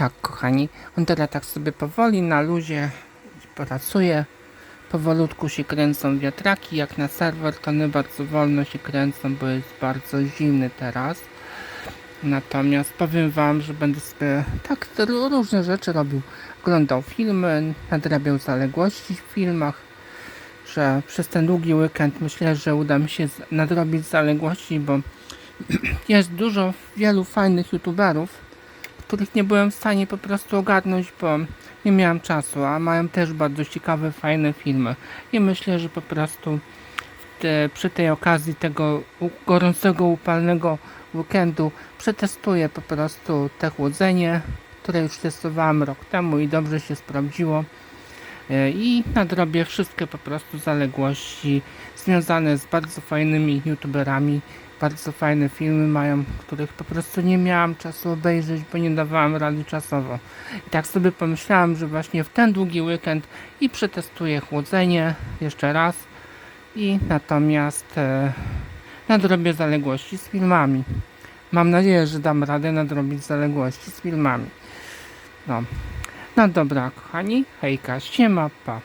tak, kochani, on teraz tak sobie powoli na luzie pracuje. Powolutku się kręcą wiatraki, jak na serwer, to one bardzo wolno się kręcą, bo jest bardzo zimny teraz. Natomiast powiem Wam, że będę sobie tak różne rzeczy robił. Oglądał filmy, nadrabiał zaległości w filmach, że przez ten długi weekend myślę, że uda mi się nadrobić zaległości, bo jest dużo wielu fajnych youtuberów, których nie byłem w stanie po prostu ogarnąć, bo nie miałem czasu, a mają też bardzo ciekawe, fajne filmy. I myślę, że po prostu te, przy tej okazji tego gorącego, upalnego weekendu przetestuję po prostu te chłodzenie, które już testowałem rok temu i dobrze się sprawdziło. E, I nadrobię wszystkie po prostu zaległości związane z bardzo fajnymi youtuberami. Bardzo fajne filmy mają, których po prostu nie miałam czasu obejrzeć, bo nie dawałam rady czasowo. I tak sobie pomyślałam, że właśnie w ten długi weekend i przetestuję chłodzenie jeszcze raz i natomiast e, nadrobię zaległości z filmami. Mam nadzieję, że dam radę nadrobić zaległości z filmami. No, no dobra, kochani, hejka, siema, pa.